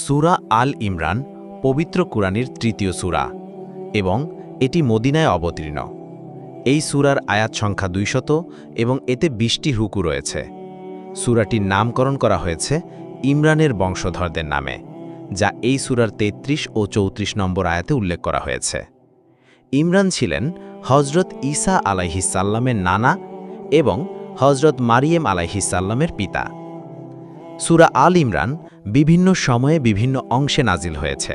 সুরা আল ইমরান, পবিত্র কুরআনের তৃতীয় সূরা এবং এটি মদিনায় অবতীর্ণ। এই সুরার আয়াত সংখ্যা দুইশত এবং এতে বিশটি হুকু রয়েছে। সূরাটির নামকরণ করা হয়েছে ইমরানের বংশধরদের নামে, যা এই সূরার ৩৩ ও চৌত্রিশ নম্বর আয়াতে উল্লেখ করা হয়েছে। ইমরান ছিলেন হজরত ঈসা আলাইহিসাল্লামের নানা এবং হজরত মারিয়েম আলাইহিসাল্লামের পিতা। সুরা আল ইমরান বিভিন্ন সময়ে বিভিন্ন অংশে নাজিল হয়েছে।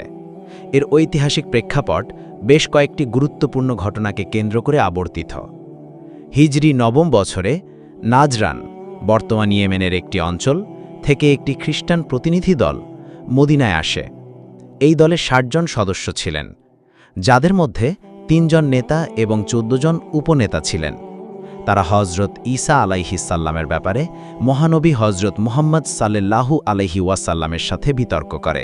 এর ঐতিহাসিক প্রেক্ষাপট বেশ কয়েকটি গুরুত্বপূর্ণ ঘটনাকে কেন্দ্র করে আবর্তিত। হিজরি নবম বছরে নাজরান বর্তমান ইয়েমেনের একটি অঞ্চল থেকে একটি খ্রিস্টান প্রতিনিধি দল মদিনায় আসে। এই দলে ষাটজন সদস্য ছিলেন, যাদের মধ্যে তিনজন নেতা এবং চোদ্দ জন উপনেতা ছিলেন। তারা হজরত ঈসা আলাইহিসাল্লামের ব্যাপারে মহানবী হজরত মুহাম্মদ সাল্লাল্লাহু আলাইহি ওয়াসাল্লামের সাথে বিতর্ক করে।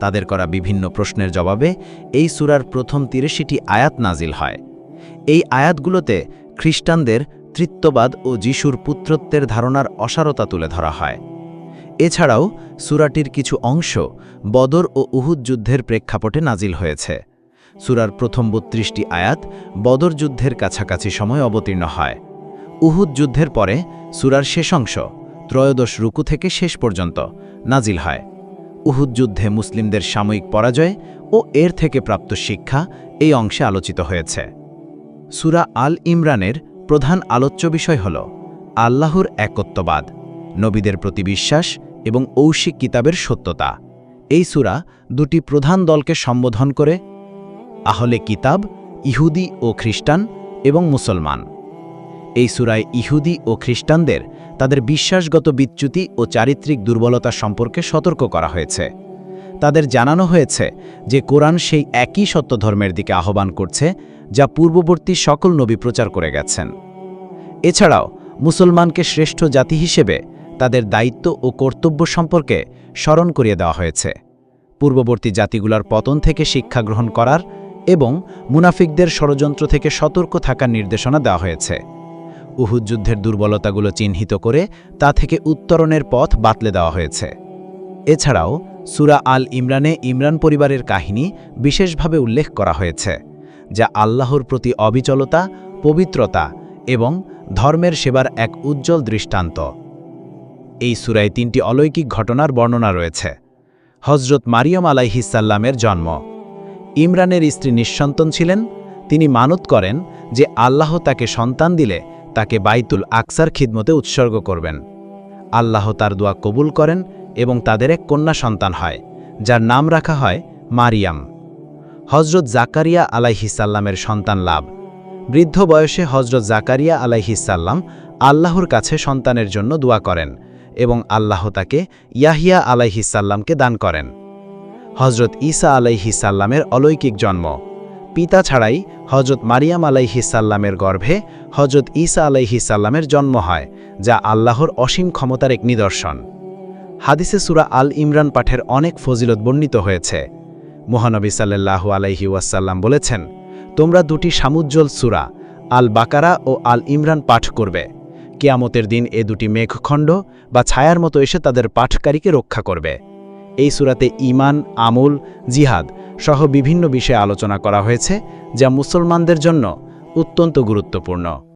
তাদের করা বিভিন্ন প্রশ্নের জবাবে এই সূরার প্রথম তিরিশিটি আয়াত নাজিল হয়। এই আয়াতগুলোতে খ্রিস্টানদের তৃত্ববাদ ও যিশুর পুত্রত্বের ধারণার অসারতা তুলে ধরা হয়। এছাড়াও সূরাটির কিছু অংশ বদর ও উহুদ যুদ্ধের প্রেক্ষাপটে নাজিল হয়েছে। সূরার প্রথম বত্রিশটি আয়াত বদর যুদ্ধের কাছাকাছি সময় অবতীর্ণ হয়। উহুদ যুদ্ধের পরে সুরার শেষ অংশ, ত্রয়োদশ রুকু থেকে শেষ পর্যন্ত নাজিল হয়। উহুদ যুদ্ধে মুসলিমদের সাময়িক পরাজয় ও এর থেকে প্রাপ্ত শিক্ষা এই অংশে আলোচিত হয়েছে। সূরা আল ইমরানের প্রধান আলোচ্য বিষয় হল আল্লাহর একত্ববাদ, নবীদের প্রতি বিশ্বাস এবং ঔশিক কিতাবের সত্যতা। এই সূরা দুটি প্রধান দলকে সম্বোধন করে আহলে কিতাব, ইহুদি ও খ্রিস্টান এবং মুসলমান। এই সূরায় ইহুদি ও খ্রিস্টানদের তাদের বিশ্বাসগত বিচ্যুতি ও চারিত্রিক দুর্বলতা সম্পর্কে সতর্ক করা হয়েছে। তাদের জানানো হয়েছে যে কোরআন সেই একই সত্য ধর্মের দিকে আহ্বান করছে যা পূর্ববর্তী সকল নবী প্রচার করে গেছেন। এছাড়াও মুসলমানকে শ্রেষ্ঠ জাতি হিসেবে তাদের দায়িত্ব ও কর্তব্য সম্পর্কে স্মরণ করিয়ে দেওয়া হয়েছে। পূর্ববর্তী জাতিগুলোর পতন থেকে শিক্ষা গ্রহণ করার এবং মুনাফিকদের ষড়যন্ত্র থেকে সতর্ক থাকার নির্দেশনা দেওয়া হয়েছে। উহুদ যুদ্ধের দুর্বলতাগুলো চিহ্নিত করে তা থেকে উত্তরণের পথ বাতলে দেওয়া হয়েছে। এছাড়াও, সুরা আল ইমরানে ইমরান পরিবারের কাহিনী বিশেষভাবে উল্লেখ করা হয়েছে, যা আল্লাহর প্রতি অবিচলতা, পবিত্রতা এবং ধর্মের সেবার এক উজ্জ্বল দৃষ্টান্ত। এই সুরায় তিনটি অলৌকিক ঘটনার বর্ণনা রয়েছে। হজরত মারিয়ম আলাইহিসাল্লামের জন্ম। ইমরানের স্ত্রী নিঃসন্তান ছিলেন। তিনি মানত করেন যে আল্লাহ তাকে সন্তান দিলে তাকে বাইতুল আকসার খিদমতে উৎসর্গ করবেন। আল্লাহ তার দোয়া কবুল করেন এবং তাদের এক কন্যা সন্তান হয়, যার নাম রাখা হয় মারিয়াম। হজরত জাকারিয়া আলাইহিসাল্লামের সন্তান লাভ। বৃদ্ধ বয়সে হজরত জাকারিয়া আলাইহিসাল্লাম আল্লাহর কাছে সন্তানের জন্য দোয়া করেন এবং আল্লাহ তাকে ইয়াহিয়া আলাইহিসাল্লামকে দান করেন। হজরত ঈসা আলাইহিসাল্লামের অলৌকিক জন্ম। পিতা ছাড়াই হজরত মারিয়াম আলাইহিসাল্লামের গর্ভে হজরত ঈসা আলাইহিসাল্লামের জন্ম হয়, যা আল্লাহর অসীম ক্ষমতার এক নিদর্শন। হাদিসে সুরা আল ইমরান পাঠের অনেক ফজিলত বর্ণিত হয়েছে। মহানবী সাল্লাল্লাহু আলাইহি ওয়াসাল্লাম বলেছেন, তোমরা দুটি সামুজ্জ্বল সুরা, আল বাকারা ও আল ইমরান পাঠ করবে। কেয়ামতের দিন এ দুটি মেঘখণ্ড বা ছায়ার মতো এসে তাদের পাঠকারীকে রক্ষা করবে। এই সুরাতে ইমান আমুল, জিহাদ সহ বিভিন্ন বিষয়ে আলোচনা করা হয়েছে, যা মুসলমানদের জন্য অত্যন্ত গুরুত্বপূর্ণ।